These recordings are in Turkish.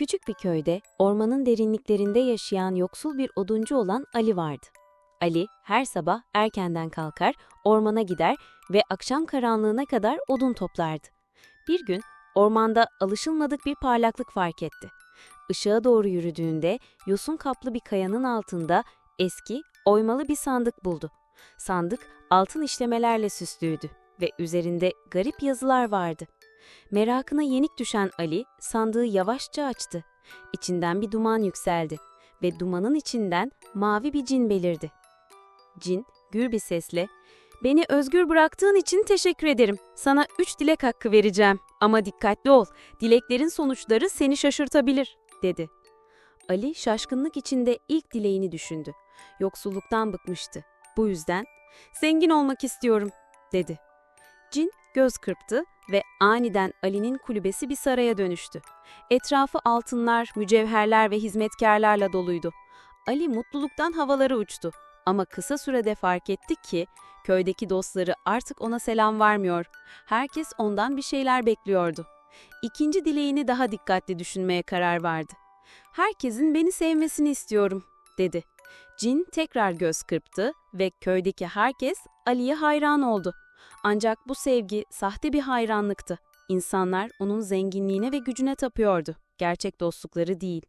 Küçük bir köyde, ormanın derinliklerinde yaşayan yoksul bir oduncu olan Ali vardı. Ali her sabah erkenden kalkar, ormana gider ve akşam karanlığına kadar odun toplardı. Bir gün ormanda alışılmadık bir parlaklık fark etti. Işığa doğru yürüdüğünde yosun kaplı bir kayanın altında eski, oymalı bir sandık buldu. Sandık altın işlemelerle süslüydü ve üzerinde garip yazılar vardı. Merakına yenik düşen Ali sandığı yavaşça açtı. İçinden bir duman yükseldi ve dumanın içinden mavi bir cin belirdi. Cin gür bir sesle "Beni özgür bıraktığın için teşekkür ederim. Sana üç dilek hakkı vereceğim ama dikkatli ol. Dileklerin sonuçları seni şaşırtabilir." dedi. Ali şaşkınlık içinde ilk dileğini düşündü. Yoksulluktan bıkmıştı. Bu yüzden "Zengin olmak istiyorum." dedi. Cin göz kırptı ve aniden Ali'nin kulübesi bir saraya dönüştü. Etrafı altınlar, mücevherler ve hizmetkarlarla doluydu. Ali mutluluktan havalara uçtu ama kısa sürede fark etti ki köydeki dostları artık ona selam vermiyor. Herkes ondan bir şeyler bekliyordu. İkinci dileğini daha dikkatli düşünmeye karar verdi. Herkesin beni sevmesini istiyorum, dedi. Cin tekrar göz kırptı ve köydeki herkes Ali'ye hayran oldu. Ancak bu sevgi sahte bir hayranlıktı. İnsanlar onun zenginliğine ve gücüne tapıyordu. Gerçek dostlukları değil.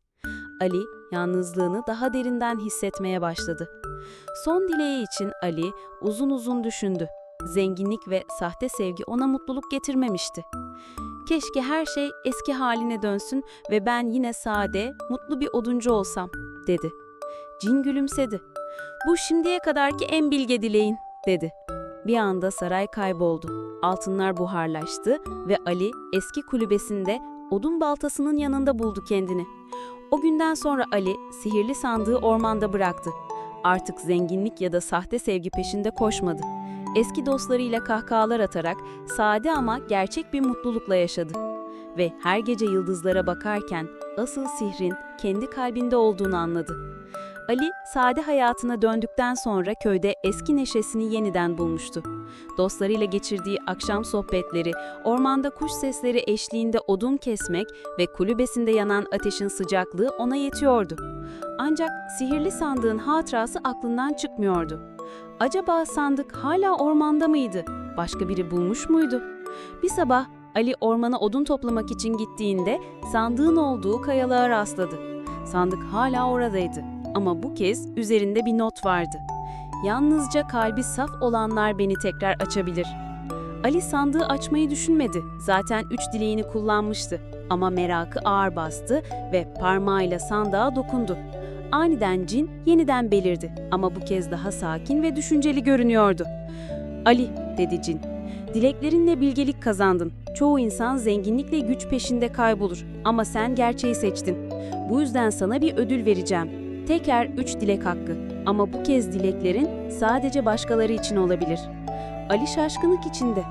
Ali yalnızlığını daha derinden hissetmeye başladı. Son dileği için Ali uzun uzun düşündü. Zenginlik ve sahte sevgi ona mutluluk getirmemişti. Keşke her şey eski haline dönsün ve ben yine sade, mutlu bir oduncu olsam, dedi. Cin gülümsedi. Bu şimdiye kadarki en bilge dileğin, dedi. Bir anda saray kayboldu. Altınlar buharlaştı ve Ali eski kulübesinde odun baltasının yanında buldu kendini. O günden sonra Ali sihirli sandığı ormanda bıraktı. Artık zenginlik ya da sahte sevgi peşinde koşmadı. Eski dostlarıyla kahkahalar atarak sade ama gerçek bir mutlulukla yaşadı. Ve her gece yıldızlara bakarken asıl sihrin kendi kalbinde olduğunu anladı. Ali, sade hayatına döndükten sonra köyde eski neşesini yeniden bulmuştu. Dostlarıyla geçirdiği akşam sohbetleri, ormanda kuş sesleri eşliğinde odun kesmek ve kulübesinde yanan ateşin sıcaklığı ona yetiyordu. Ancak sihirli sandığın hatırası aklından çıkmıyordu. Acaba sandık hala ormanda mıydı? Başka biri bulmuş muydu? Bir sabah Ali ormana odun toplamak için gittiğinde sandığın olduğu kayalığa rastladı. Sandık hala oradaydı ama bu kez üzerinde bir not vardı. Yalnızca kalbi saf olanlar beni tekrar açabilir. Ali sandığı açmayı düşünmedi. Zaten üç dileğini kullanmıştı. Ama merakı ağır bastı ve parmağıyla sandığa dokundu. Aniden cin yeniden belirdi ama bu kez daha sakin ve düşünceli görünüyordu. Ali, dedi cin, dileklerinle bilgelik kazandın. Çoğu insan zenginlikle güç peşinde kaybolur ama sen gerçeği seçtin. Bu yüzden sana bir ödül vereceğim. Teker üç dilek hakkı ama bu kez dileklerin sadece başkaları için olabilir. Ali şaşkınlık içinde.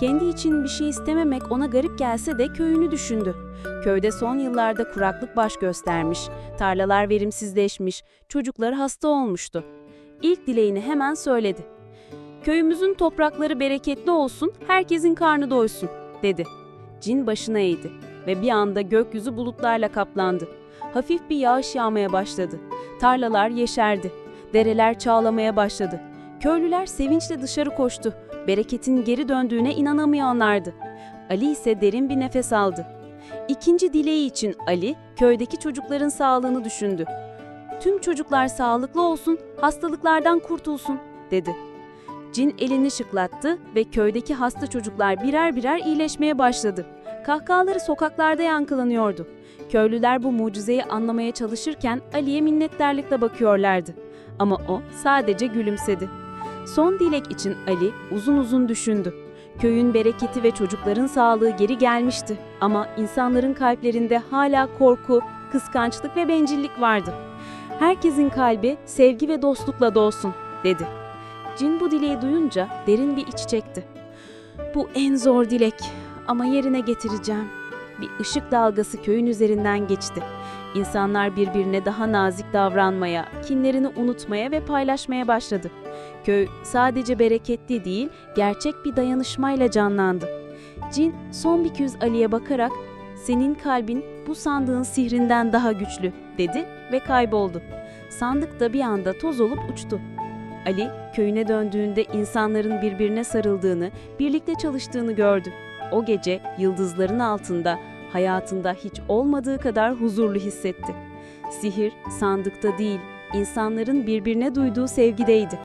Kendi için bir şey istememek ona garip gelse de köyünü düşündü. Köyde son yıllarda kuraklık baş göstermiş, tarlalar verimsizleşmiş, çocuklar hasta olmuştu. İlk dileğini hemen söyledi. Köyümüzün toprakları bereketli olsun, herkesin karnı doysun, dedi. Cin başına eğdi ve bir anda gökyüzü bulutlarla kaplandı. Hafif bir yağış yağmaya başladı. Tarlalar yeşerdi. Dereler çağlamaya başladı. Köylüler sevinçle dışarı koştu. Bereketin geri döndüğüne inanamayanlardı. Ali ise derin bir nefes aldı. İkinci dileği için Ali, köydeki çocukların sağlığını düşündü. Tüm çocuklar sağlıklı olsun, hastalıklardan kurtulsun, dedi. Cin elini şıklattı ve köydeki hasta çocuklar birer birer iyileşmeye başladı. Kahkahaları sokaklarda yankılanıyordu. Köylüler bu mucizeyi anlamaya çalışırken Ali'ye minnettarlıkla bakıyorlardı. Ama o sadece gülümsedi. Son dilek için Ali uzun uzun düşündü. Köyün bereketi ve çocukların sağlığı geri gelmişti ama insanların kalplerinde hala korku, kıskançlık ve bencillik vardı. Herkesin kalbi sevgi ve dostlukla dolsun, dedi. Cin bu dileği duyunca derin bir iç çekti. Bu en zor dilek ama yerine getireceğim. Bir ışık dalgası köyün üzerinden geçti. İnsanlar birbirine daha nazik davranmaya, kinlerini unutmaya ve paylaşmaya başladı. Köy sadece bereketli değil, gerçek bir dayanışmayla canlandı. Cin son bir kez Ali'ye bakarak Senin kalbin bu sandığın sihrinden daha güçlü, dedi ve kayboldu. Sandık da bir anda toz olup uçtu. Ali, köyüne döndüğünde insanların birbirine sarıldığını, birlikte çalıştığını gördü. O gece yıldızların altında, hayatında hiç olmadığı kadar huzurlu hissetti. Sihir sandıkta değil, insanların birbirine duyduğu sevgideydi.